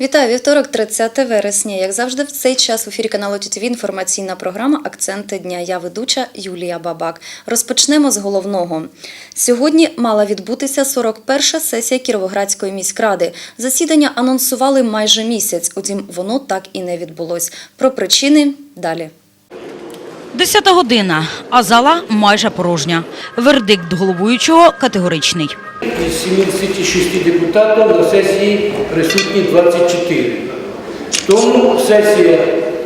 Вітаю, вівторок, 30 вересня. Як завжди, в цей час в ефірі каналу ТІТВ інформаційна програма Акценти дня. Я ведуча Юлія Бабак. Розпочнемо з головного. Сьогодні мала відбутися 41-ша сесія Кіровоградської міськради. Засідання анонсували майже місяць, утім, воно так і не відбулось. Про причини далі. Десята година, а зала майже порожня. Вердикт головуючого категоричний. Із 76 депутатів на сесії присутні 24. Тому сесія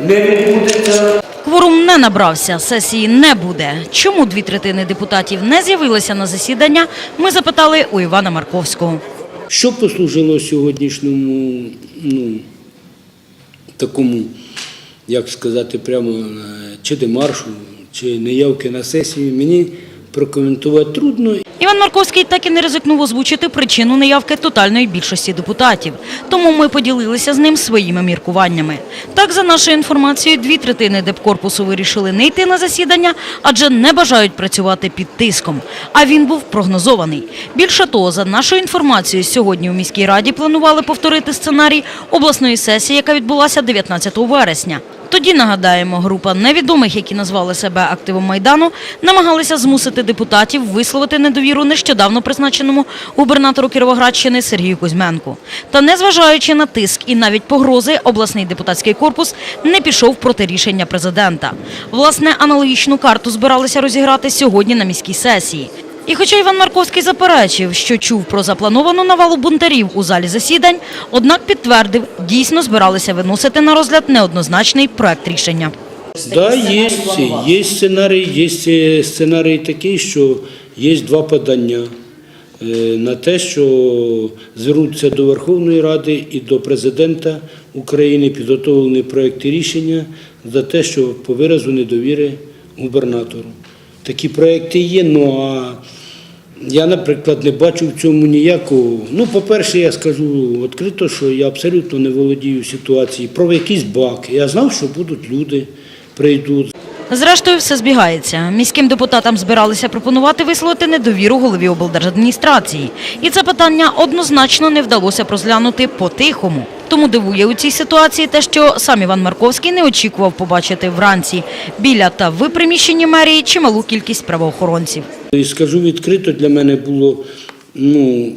не відбудеться. Кворум не набрався, сесії не буде. Чому дві третини депутатів не з'явилися на засідання, ми запитали у Івана Марковського. Що послужило сьогоднішньому, ну, такому, як сказати, прямо е, чи демаршу, чи неявки на сесію, мені прокоментувати трудно. Іван Марковський так і не ризикнув озвучити причину неявки тотальної більшості депутатів. Тому ми поділилися з ним своїми міркуваннями. Так, за нашою інформацією, дві третини депкорпусу вирішили не йти на засідання, адже не бажають працювати під тиском. А він був прогнозований. Більше того, за нашою інформацією, сьогодні у міській раді планували повторити сценарій обласної сесії, яка відбулася 19 вересня. Тоді, нагадаємо, група невідомих, які назвали себе активом Майдану, намагалися змусити депутатів висловити недовіру нещодавно призначеному губернатору Кіровоградщини Сергію Кузьменку. Та незважаючи на тиск і навіть погрози, обласний депутатський корпус не пішов проти рішення президента. Власне, аналогічну карту збиралися розіграти сьогодні на міській сесії. І хоча Іван Марковський заперечив, що чув про заплановану навалу бунтарів у залі засідань, однак підтвердив, дійсно збиралися виносити на розгляд неоднозначний проект рішення. Да, є, є сценарій, є сценарій такий, що є два подання е, на те, що звернуться до Верховної Ради і до президента України підготовлені проекти рішення за те, що по виразу недовіри губернатору. Такі проекти є, ну а я, наприклад, не бачу в цьому ніякого. Ну, по-перше, я скажу відкрито, що я абсолютно не володію ситуацією. Про якийсь бак. Я знав, що будуть люди, прийдуть. Зрештою, все збігається. Міським депутатам збиралися пропонувати висловити недовіру голові облдержадміністрації. І це питання однозначно не вдалося розглянути по-тихому. Тому дивує у цій ситуації те, що сам Іван Марковський не очікував побачити вранці біля та в приміщенні мерії чималу кількість правоохоронців. І скажу відкрито, для мене було ну,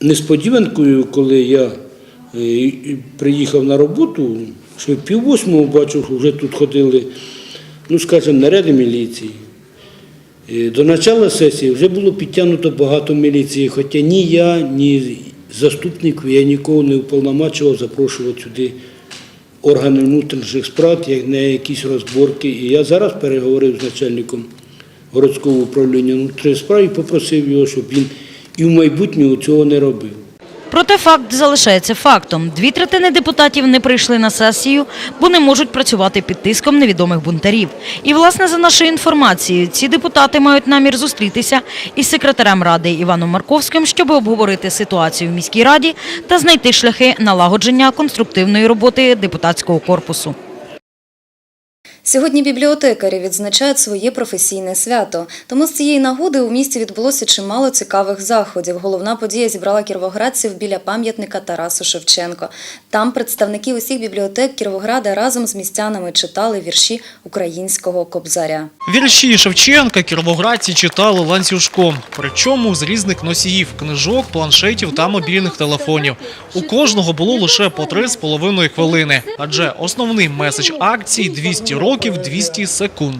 несподіванкою, коли я е, приїхав на роботу, що пів восьмого бачив, вже тут ходили, ну скажімо, наряди міліції. Е, До початку сесії вже було підтягнуто багато міліції, хоча ні я, ні заступник, я нікого не уповномачував запрошувати сюди органи внутрішніх справ, як на якісь розборки. І я зараз переговорив з начальником городського управління внутрішніх справ і попросив його, щоб він і в майбутньому цього не робив. Проте факт залишається фактом. Дві третини депутатів не прийшли на сесію, бо не можуть працювати під тиском невідомих бунтарів. І, власне, за нашою інформацією, ці депутати мають намір зустрітися із секретарем ради Іваном Марковським, щоб обговорити ситуацію в міській раді та знайти шляхи налагодження конструктивної роботи депутатського корпусу. Сьогодні бібліотекарі відзначають своє професійне свято. Тому з цієї нагоди у місті відбулося чимало цікавих заходів. Головна подія зібрала кіровоградців біля пам'ятника Тарасу Шевченко. Там представники усіх бібліотек Кіровограда разом з містянами читали вірші українського кобзаря. Вірші Шевченка кіровоградці читали ланцюжком, причому з різних носіїв книжок, планшетів та мобільних телефонів. У кожного було лише по три з половиною хвилини, адже основний меседж акції 200 років 200 секунд.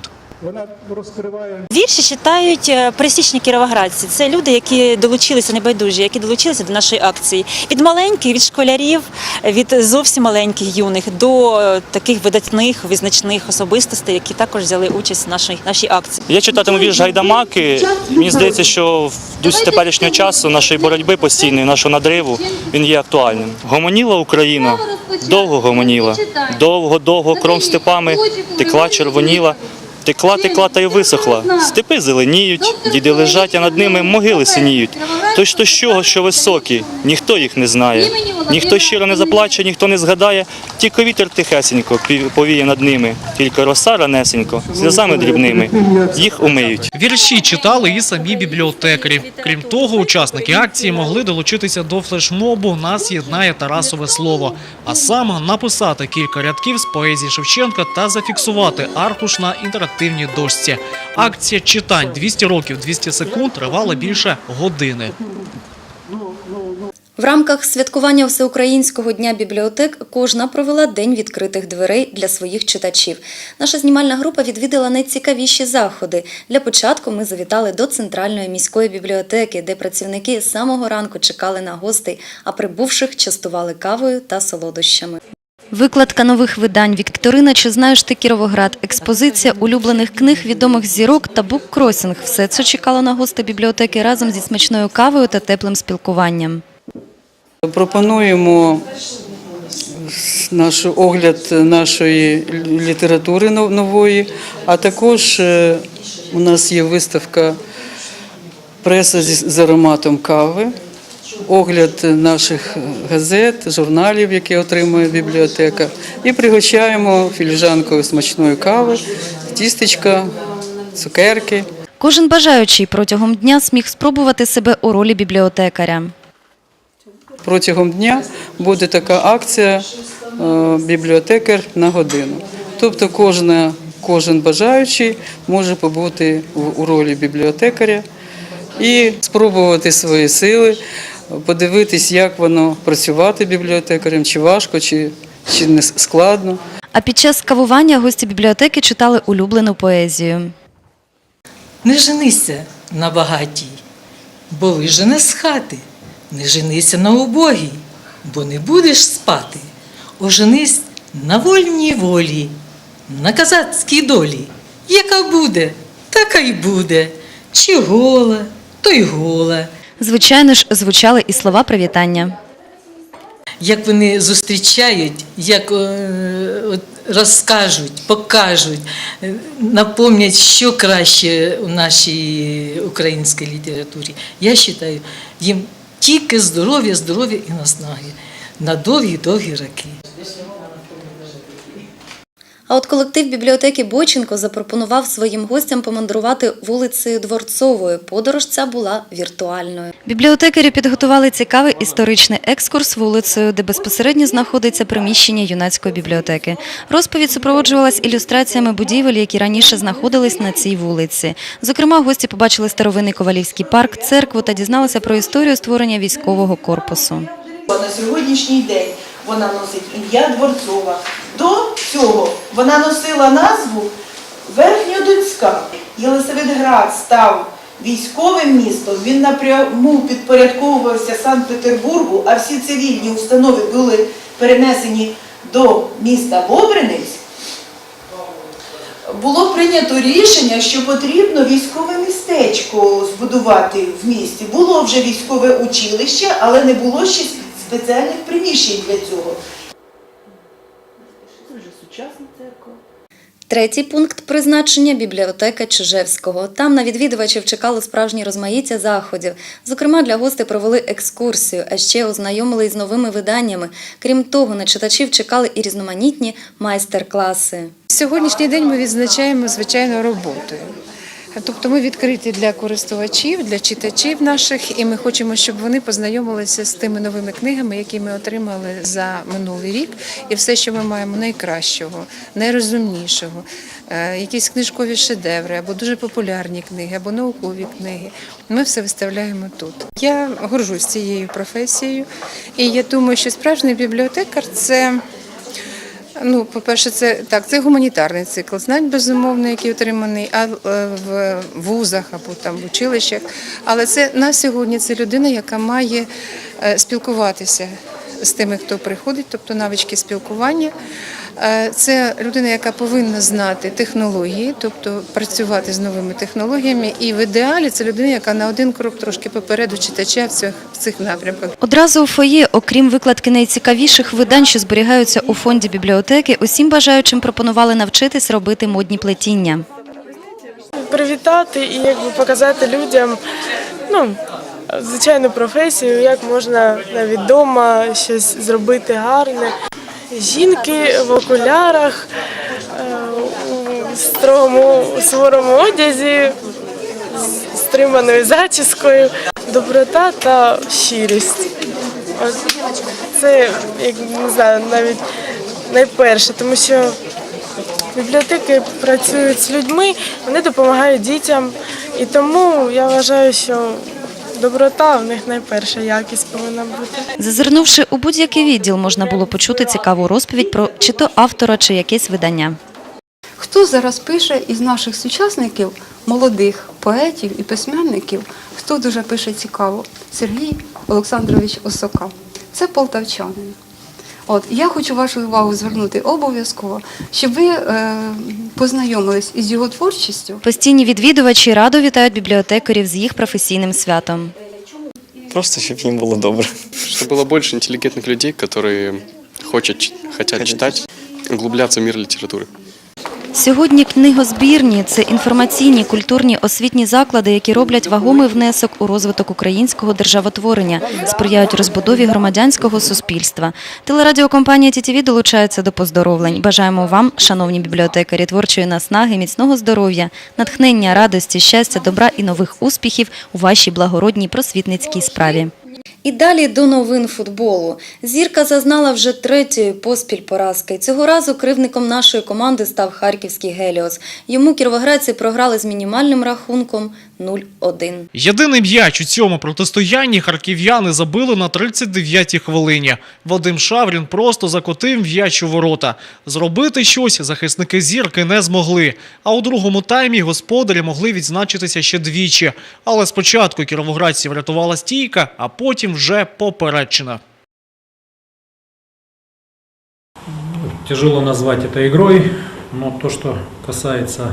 Вірші читають е, пересічні кіровоградці. Це люди, які долучилися небайдужі, які долучилися до нашої акції. Від маленьких, від школярів, від зовсім маленьких юних до е, таких видатних, визначних особистостей, які також взяли участь в нашій нашій акції. Я читатиму вірш Гайдамаки. Мені здається, що в дусі теперішнього часу нашої боротьби постійної, нашого надриву, він є актуальним. Гомоніла Україна, довго гомоніла, довго, довго кром степами текла червоніла. Текла, текла та й висохла. Степи зеленіють, діди лежать, а над ними могили синіють. То ж то з чого, що високі, ніхто їх не знає. Ніхто щиро не заплаче, ніхто не згадає, тільки вітер тихесенько повіє над ними, тільки роса ранесенько, сльозами дрібними. Їх умиють. Вірші читали і самі бібліотекарі. Крім того, учасники акції могли долучитися до флешмобу Нас єднає Тарасове слово, а саме написати кілька рядків з поезії Шевченка та зафіксувати аркуш на інтерактивній дошці. Акція читань 200 років 200 секунд тривала більше години. В рамках святкування Всеукраїнського дня бібліотек кожна провела день відкритих дверей для своїх читачів. Наша знімальна група відвідала найцікавіші заходи. Для початку ми завітали до центральної міської бібліотеки, де працівники з самого ранку чекали на гостей, а прибувших частували кавою та солодощами. Викладка нових видань Вікторина Чи знаєш ти Кіровоград, експозиція улюблених книг відомих зірок та буккросінг. Все це чекало на гостей бібліотеки разом зі смачною кавою та теплим спілкуванням. Пропонуємо наш огляд нашої літератури нової, а також е, у нас є виставка преса з ароматом кави, огляд наших газет, журналів, які отримує бібліотека, і пригощаємо філіжанкою смачної кави, тістечка, цукерки. Кожен бажаючий протягом дня зміг спробувати себе у ролі бібліотекаря. Протягом дня буде така акція е, бібліотекар на годину. Тобто кожна, кожен бажаючий може побути в- у ролі бібліотекаря і спробувати свої сили, подивитись, як воно працювати бібліотекарем, чи важко, чи, чи не складно. А під час кавування гості бібліотеки читали улюблену поезію. Не женися на багатій, бо вижене з хати. Не женися на убогій, бо не будеш спати. Оженись на вольній волі, на казацькій долі. Яка буде, така й буде. Чи гола, то й гола. Звичайно ж, звучали і слова привітання. Як вони зустрічають, як е, от, розкажуть, покажуть, е, напомнять, що краще у нашій українській літературі. Я вважаю, їм тільки здоров'я, здоров'я і наснаги на довгі-довгі роки. А от колектив бібліотеки Бойченко запропонував своїм гостям помандрувати вулицею Дворцовою. Подорож ця була віртуальною. Бібліотекарі підготували цікавий історичний екскурс вулицею, де безпосередньо знаходиться приміщення юнацької бібліотеки. Розповідь супроводжувалась ілюстраціями будівель, які раніше знаходились на цій вулиці. Зокрема, гості побачили старовинний ковалівський парк, церкву та дізналися про історію створення військового корпусу. На сьогоднішній день вона носить ім'я Дворцова. До цього вона носила назву Верхньодонська. Єлисаветград став військовим містом, він напряму підпорядковувався Санкт-Петербургу, а всі цивільні установи були перенесені до міста Бобринець. Було прийнято рішення, що потрібно військове містечко збудувати в місті. Було вже військове училище, але не було ще спеціальних приміщень для цього. Третій пункт призначення бібліотека Чижевського. Там на відвідувачів чекало справжнє розмаїття заходів. Зокрема, для гостей провели екскурсію, а ще ознайомили з новими виданнями. Крім того, на читачів чекали і різноманітні майстер-класи. Сьогоднішній день ми відзначаємо звичайно роботою. Тобто ми відкриті для користувачів, для читачів наших, і ми хочемо, щоб вони познайомилися з тими новими книгами, які ми отримали за минулий рік, і все, що ми маємо найкращого, найрозумнішого, е, якісь книжкові шедеври, або дуже популярні книги, або наукові книги. Ми все виставляємо тут. Я горжусь цією професією, і я думаю, що справжній бібліотекар це. Ну, по-перше, це так, це гуманітарний цикл знань, безумовно, який отриманий а, е, в вузах або там в училищах. Але це на сьогодні це людина, яка має е, спілкуватися з тими, хто приходить, тобто навички спілкування. Е, Це людина, яка повинна знати технології, тобто працювати з новими технологіями. І в ідеалі це людина, яка на один крок трошки попереду читача в цих, в цих напрямках. Одразу у фоє, окрім викладки найцікавіших видань, що зберігаються у фонді бібліотеки, усім бажаючим пропонували навчитись робити модні плетіння. привітати і якби показати людям, ну, звичайну професію, як можна навіть вдома щось зробити гарне. Жінки в окулярах, е, у строгому суворому одязі, з стриманою зачіскою, доброта та щирість. Це як не знаю, навіть найперше, тому що бібліотеки працюють з людьми, вони допомагають дітям, і тому я вважаю, що доброта в них найперша якість повинна бути. Зазирнувши у будь-який відділ, можна було почути цікаву розповідь про чи то автора, чи якесь видання. Хто зараз пише із наших сучасників, молодих поетів і письменників, хто дуже пише цікаво? Сергій Олександрович Осока. Це полтавчанин. От я хочу вашу увагу звернути обов'язково, щоб ви е, познайомились із його творчістю. Постійні відвідувачі радо вітають бібліотекарів з їх професійним святом. Просто щоб їм було добре. Чтобы было больше интеллигентных людей, которые хочет, ч- хотят читать, углубляться в мир литературы. Сьогодні книгозбірні це інформаційні, культурні, освітні заклади, які роблять вагомий внесок у розвиток українського державотворення, сприяють розбудові громадянського суспільства. Телерадіокомпанія ТІТІВІ долучається до поздоровлень. Бажаємо вам, шановні бібліотекарі, творчої наснаги, міцного здоров'я, натхнення, радості, щастя, добра і нових успіхів у вашій благородній просвітницькій справі. І далі до новин футболу. Зірка зазнала вже третьої поспіль поразки. Цього разу кривником нашої команди став харківський Геліос. Йому кіровоградці програли з мінімальним рахунком 0-1. Єдиний м'яч у цьому протистоянні харків'яни забили на 39-й хвилині. Вадим Шаврін просто закотив м'яч у ворота. Зробити щось захисники зірки не змогли. А у другому таймі господарі могли відзначитися ще двічі. Але спочатку кіровоградці врятувала стійка, а потім вже попередчина. Тяжело назвать это игрой, но то, что касается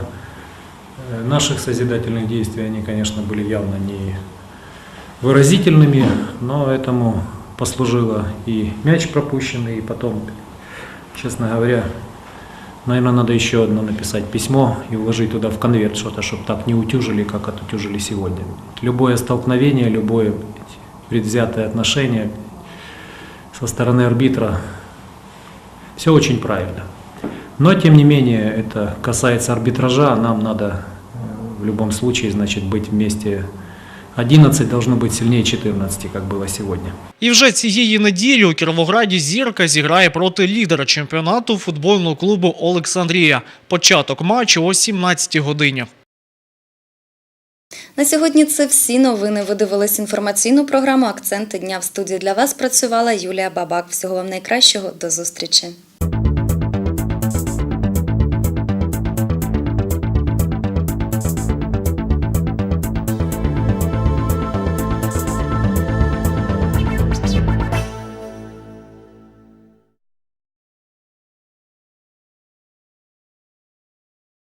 наших созидательных действий, они, конечно, были явно не выразительными, но этому послужило и мяч пропущенный, и потом, честно говоря, наверное, надо еще одно написать письмо и вложить туда в конверт что-то, чтобы так не утюжили, как отутюжили сегодня. Любое столкновение, любое предвзятое отношение со стороны арбитра все очень правильно. Но, тем не менее, это касается арбитража. Нам надо в любом случае, значит, быть вместе 11 должно быть сильнее 14, как было сегодня. І вже цієї неділі у Кіровограді зірка зіграє проти лідера чемпіонату футбольного клубу Олександрія. Початок матчу о 17 годині. На сьогодні це всі новини. Ви дивились інформаційну програму Акценти дня в студії для вас працювала Юлія Бабак. Всього вам найкращого. До зустрічі.